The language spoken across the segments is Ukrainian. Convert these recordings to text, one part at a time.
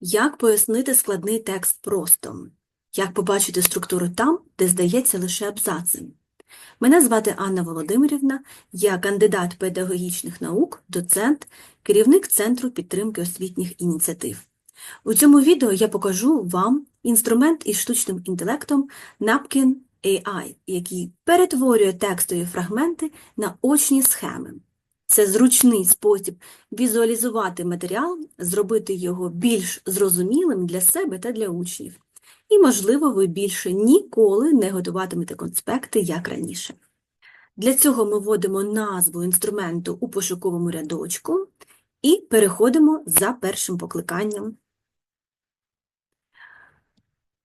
Як пояснити складний текст просто? Як побачити структуру там, де здається лише абзацем? Мене звати Анна Володимирівна, я кандидат педагогічних наук, доцент, керівник Центру підтримки освітніх ініціатив. У цьому відео я покажу вам інструмент із штучним інтелектом Napkin AI, який перетворює текстові фрагменти на очні схеми. Це зручний спосіб візуалізувати матеріал, зробити його більш зрозумілим для себе та для учнів. І, можливо, ви більше ніколи не готуватимете конспекти, як раніше. Для цього ми вводимо назву інструменту у пошуковому рядочку і переходимо за першим покликанням.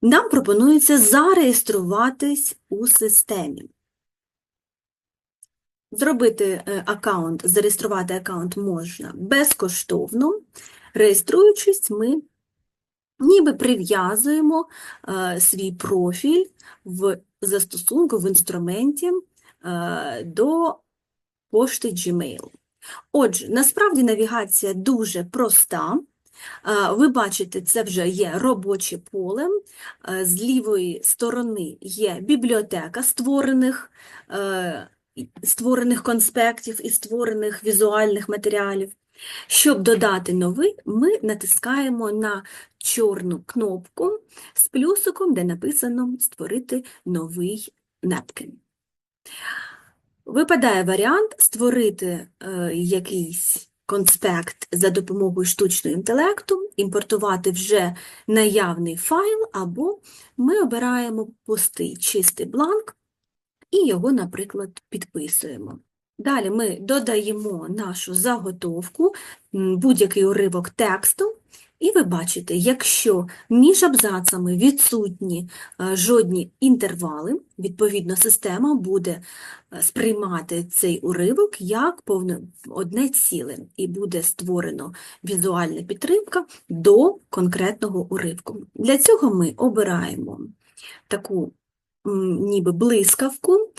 Нам пропонується зареєструватись у системі. Зробити е, аккаунт, зареєструвати аккаунт можна безкоштовно. Реєструючись, ми ніби прив'язуємо е, свій профіль в застосунку, в інструменті е, до пошти Gmail. Отже, насправді навігація дуже проста. Ви бачите, це вже є робоче поле. З лівої сторони є бібліотека створених, створених конспектів і створених візуальних матеріалів. Щоб додати новий, ми натискаємо на чорну кнопку з плюсиком, де написано Створити новий напкін. Випадає варіант створити е, якийсь конспект за допомогою штучного інтелекту, імпортувати вже наявний файл, або ми обираємо пустий чистий бланк і його, наприклад, підписуємо. Далі ми додаємо нашу заготовку, будь-який уривок тексту, і ви бачите, якщо між абзацами відсутні е, жодні інтервали, відповідно, система буде е, сприймати цей уривок як повне одне ціле, і буде створено візуальна підтримка до конкретного уривку. Для цього ми обираємо таку ніби блискавку,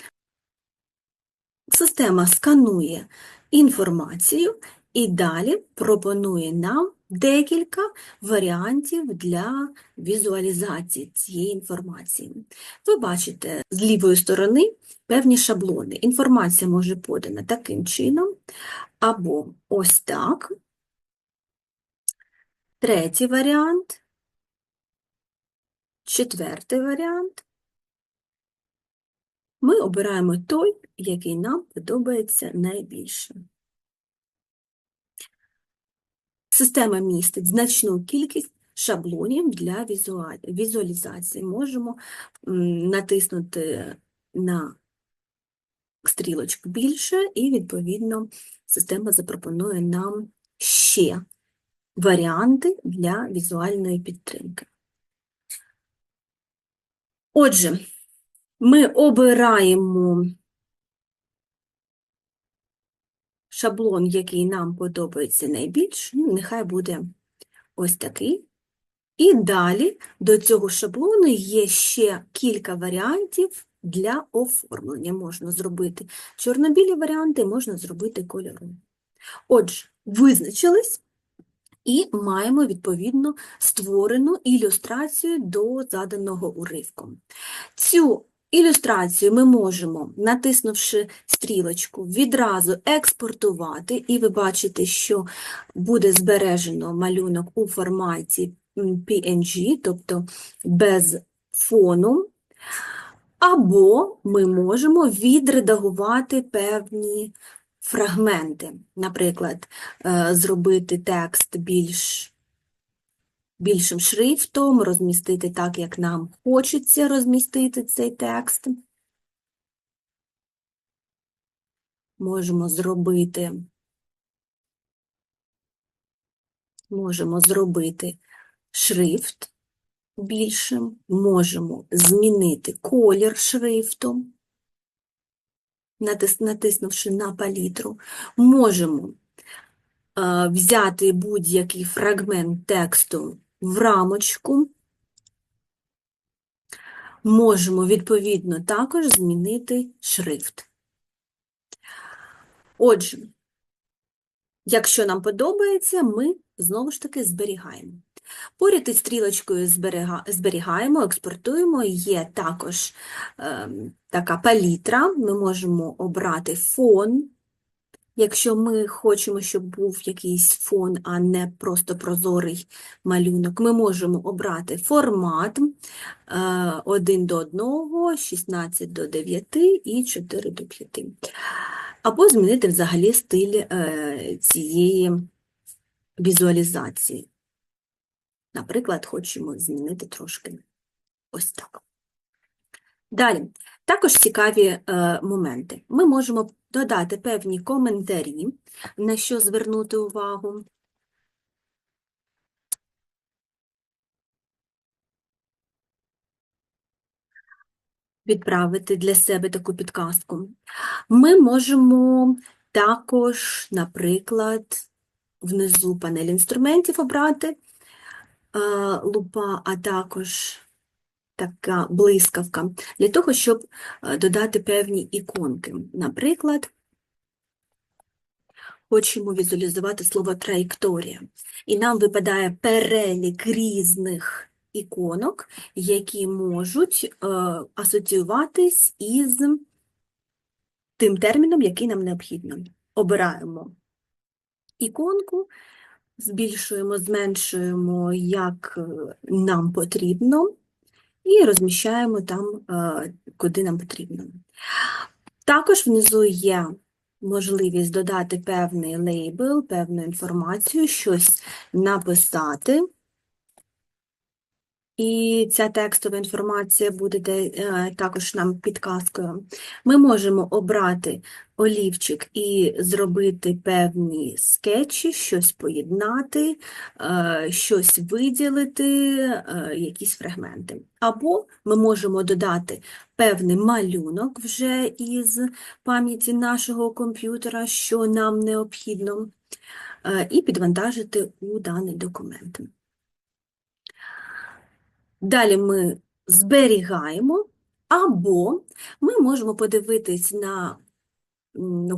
Система сканує інформацію і далі пропонує нам декілька варіантів для візуалізації цієї інформації. Ви бачите з лівої сторони певні шаблони. Інформація може подана таким чином, або ось так. Третій варіант, четвертий варіант. Ми обираємо той, який нам подобається найбільше. Система містить значну кількість шаблонів для візуалізації. Можемо натиснути на стрілочку більше, і, відповідно, система запропонує нам ще варіанти для візуальної підтримки. Отже, ми обираємо шаблон, який нам подобається найбільше, ну, нехай буде ось такий. І далі до цього шаблону є ще кілька варіантів для оформлення. Можна зробити чорно-білі варіанти, можна зробити кольорові. Отже, визначились і маємо відповідно створену ілюстрацію до заданого уривку. Цю ілюстрацію ми можемо, натиснувши стрілочку, відразу експортувати, і ви бачите, що буде збережено малюнок у форматі PNG, тобто без фону, або ми можемо відредагувати певні фрагменти, наприклад, е, зробити текст більш більшим шрифтом, розмістити так, як нам хочеться розмістити цей текст. Можемо зробити, можемо зробити шрифт більшим, можемо змінити колір шрифту, натис- натиснувши на палітру, можемо е, взяти будь-який фрагмент тексту в рамочку. Можемо, відповідно, також змінити шрифт. Отже, якщо нам подобається, ми знову ж таки зберігаємо. Поряд із стрілочкою зберігаємо, експортуємо. Є також ем, така палітра. Ми можемо обрати фон. Якщо ми хочемо, щоб був якийсь фон, а не просто прозорий малюнок, ми можемо обрати формат е, 1 до 1, 16 до 9 і 4 до 5. Або змінити взагалі стиль е, цієї візуалізації. Наприклад, хочемо змінити трошки ось так. Далі, також цікаві е, моменти. Ми можемо додати певні коментарі, на що звернути увагу. Відправити для себе таку підказку. Ми можемо також, наприклад, внизу панель інструментів обрати е, лупа, а також така блискавка, для того, щоб е, додати певні іконки. Наприклад, хочемо візуалізувати слово траєкторія, і нам випадає перелік різних іконок, які можуть е, асоціюватись із тим терміном, який нам необхідно. Обираємо іконку, збільшуємо, зменшуємо, як е, нам потрібно, і розміщаємо там, е, куди нам потрібно. Також внизу є можливість додати певний лейбл, певну інформацію, щось написати. І ця текстова інформація буде де- е, також нам підказкою. Ми можемо обрати олівчик і зробити певні скетчі, щось поєднати, е, щось виділити, е, якісь фрагменти. Або ми можемо додати певний малюнок вже із пам'яті нашого комп'ютера, що нам необхідно, і підвантажити у даний документ. Далі ми зберігаємо, або ми можемо подивитись на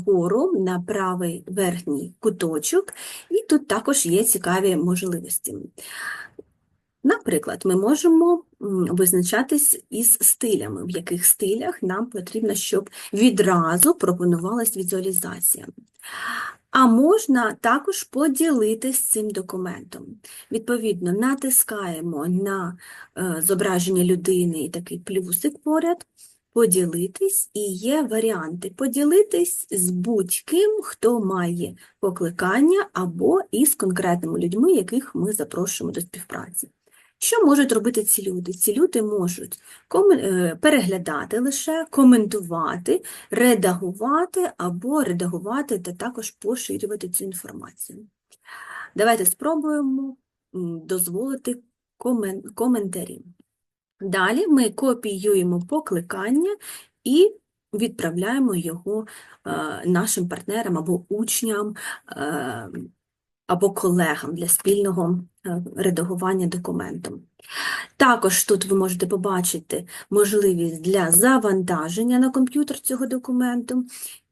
гору, на правий верхній куточок, і тут також є цікаві можливості. Наприклад, ми можемо визначатись із стилями, в яких стилях нам потрібно, щоб відразу пропонувалась візуалізація. А можна також поділитись цим документом. Відповідно, натискаємо на е, зображення людини і такий плюсик поряд, поділитись, і є варіанти поділитись з будь-ким, хто має покликання, або із конкретними людьми, яких ми запрошуємо до співпраці. Що можуть робити ці люди? Ці люди можуть е, переглядати лише, коментувати, редагувати або редагувати та також поширювати цю інформацію. Давайте спробуємо дозволити комен- коментарі. Далі ми копіюємо покликання і відправляємо його е, нашим партнерам або учням, е, або колегам для спільного е, редагування документу. Також тут ви можете побачити можливість для завантаження на комп'ютер цього документу.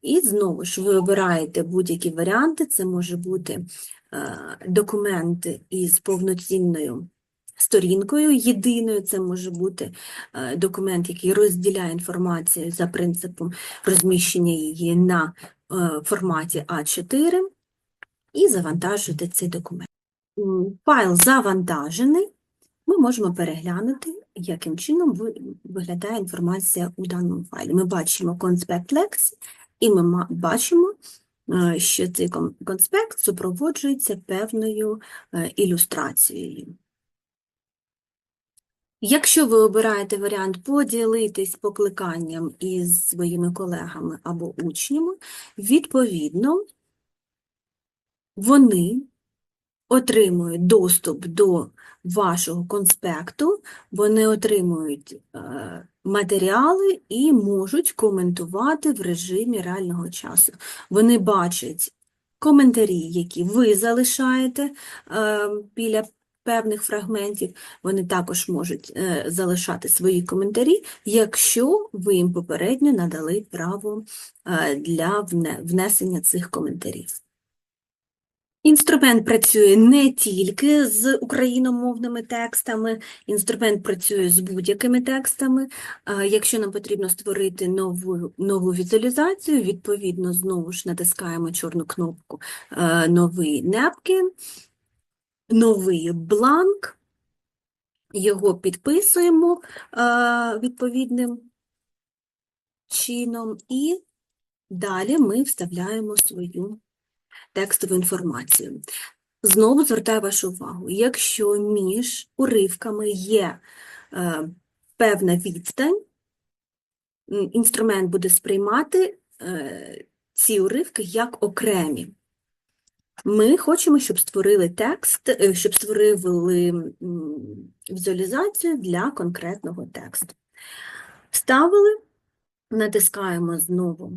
І знову ж ви обираєте будь-які варіанти, це може бути е, документ із повноцінною сторінкою єдиною, це може бути е, документ, який розділяє інформацію за принципом розміщення її на форматі А4, і завантажуєте цей документ. Файл завантажений, ми можемо переглянути, яким чином виглядає інформація у даному файлі. Ми бачимо конспект лекцій, і ми бачимо, е, що цей конспект супроводжується певною е, ілюстрацією. Якщо ви обираєте варіант поділитись покликанням із своїми колегами або учнями, відповідно, вони отримують доступ до вашого конспекту, вони отримують е, матеріали і можуть коментувати в режимі реального часу. Вони бачать коментарі, які ви залишаєте е, біля певних фрагментів, вони також можуть е, залишати свої коментарі, якщо ви їм попередньо надали право для вне- внесення цих коментарів. Інструмент працює не тільки з україномовними текстами, інструмент працює з будь-якими текстами. Якщо нам потрібно створити нову, нову візуалізацію, відповідно, знову ж натискаємо чорну кнопку е, «Новий напкін», новий бланк, його підписуємо е, відповідним чином і далі ми вставляємо свою текстову інформацію. Знову звертаю вашу увагу, якщо між уривками є е, певна відстань, інструмент буде сприймати е, ці уривки як окремі. Ми хочемо, щоб створили текст, е, щоб створили візуалізацію для конкретного тексту. Вставили, натискаємо знову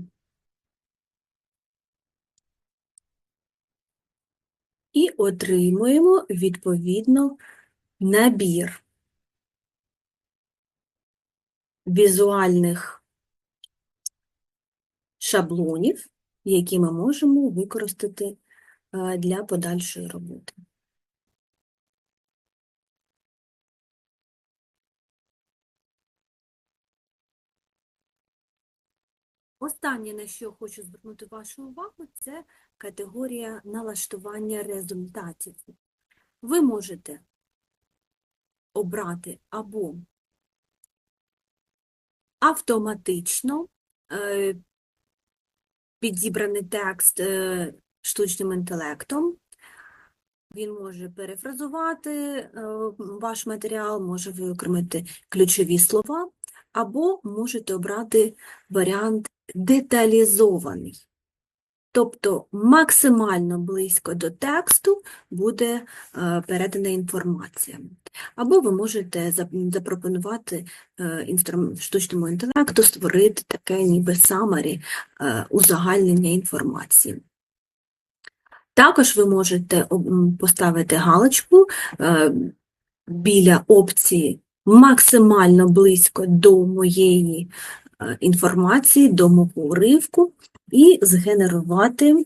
і отримуємо відповідно набір візуальних шаблонів, які ми можемо використати е, для подальшої роботи. Останнє, на що хочу звернути вашу увагу, це категорія налаштування результатів. Ви можете обрати або автоматично е, підібраний текст е, штучним інтелектом. Він може перефразувати е, ваш матеріал, може виокремити ключові слова, або можете обрати варіант деталізований. Тобто максимально близько до тексту буде е, передана інформація. Або ви можете запропонувати е, штучному інтелекту створити таке ніби summary, е, узагальнення інформації. Також ви можете поставити галочку біля опції максимально близько до моєї е, інформації, до мого уривку, і згенерувати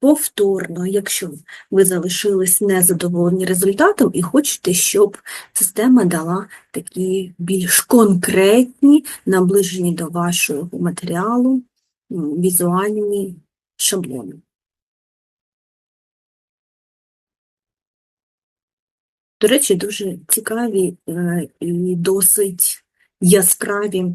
повторно, якщо ви залишились незадоволені результатом і хочете, щоб система дала такі більш конкретні, наближені до вашого матеріалу візуальні шаблони. До речі, дуже цікаві е, і досить яскраві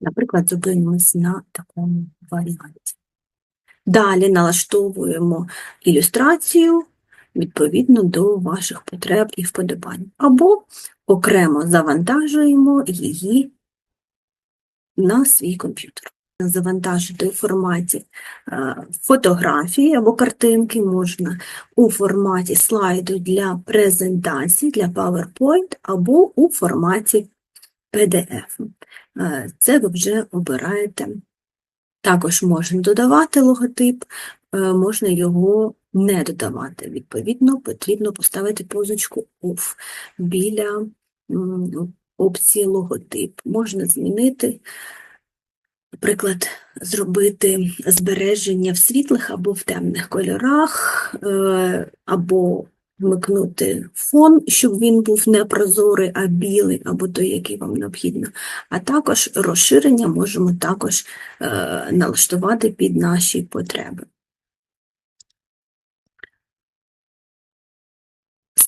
Наприклад, зупинимось на такому варіанті. Далі налаштовуємо ілюстрацію відповідно до ваших потреб і вподобань. Або окремо завантажуємо її на свій комп'ютер. Завантажити у форматі е, фотографії або картинки можна у форматі слайду для презентації, для PowerPoint, або у форматі PDF. Е, Це ви вже обираєте. Також можна додавати логотип, е, можна його не додавати. Відповідно, потрібно поставити позначку OFF біля опції логотип. Можна змінити, наприклад, зробити збереження в світлих або в темних кольорах, е, або вмикнути фон, щоб він був не прозорий, а білий, або той, який вам необхідно. А також розширення можемо також е, налаштувати під наші потреби.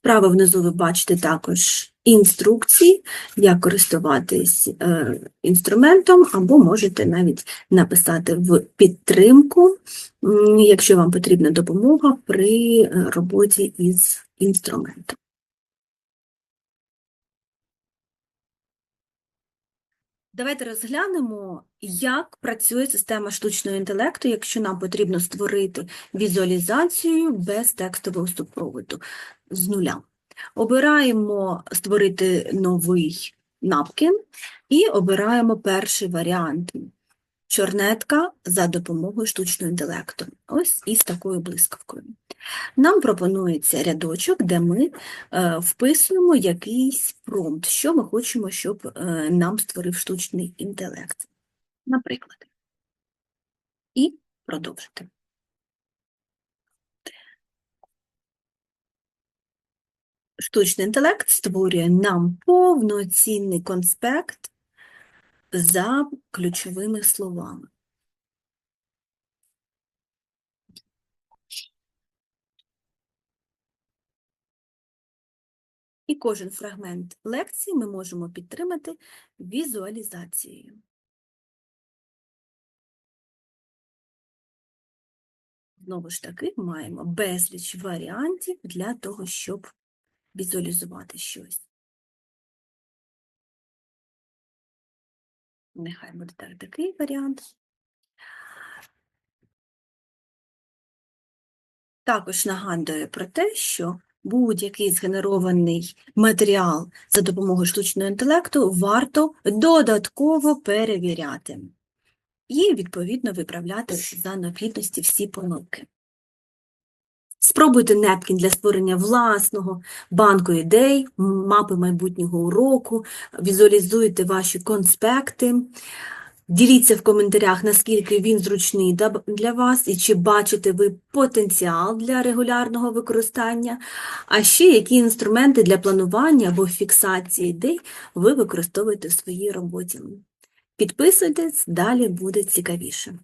Справа внизу ви бачите також інструкції, як користуватись е, інструментом, або можете навіть написати в підтримку, якщо вам потрібна допомога при е, роботі із інструментом. Давайте розглянемо, як працює система штучного інтелекту, якщо нам потрібно створити візуалізацію без текстового супроводу з нуля. Обираємо створити новий напкін і обираємо перший варіант чорнетка за допомогою штучного інтелекту. Ось із такою блискавкою. Нам пропонується рядочок, де ми е, вписуємо якийсь промпт, що ми хочемо, щоб е, нам створив штучний інтелект. Наприклад. І продовжити. Штучний інтелект створює нам повноцінний конспект за ключовими словами. І кожен фрагмент лекції ми можемо підтримати візуалізацією. Знову ж таки, маємо безліч варіантів для того, щоб візуалізувати щось. Нехай буде так, такий варіант. Також нагадую про те, що будь-який згенерований матеріал за допомогою штучного інтелекту варто додатково перевіряти і, відповідно, виправляти за необхідності всі помилки. Спробуйте Непкін для створення власного банку ідей, мапи майбутнього уроку, візуалізуйте ваші конспекти, діліться в коментарях, наскільки він зручний для вас і чи бачите ви потенціал для регулярного використання, а ще які інструменти для планування або фіксації ідей ви використовуєте в своїй роботі. Підписуйтесь, далі буде цікавіше.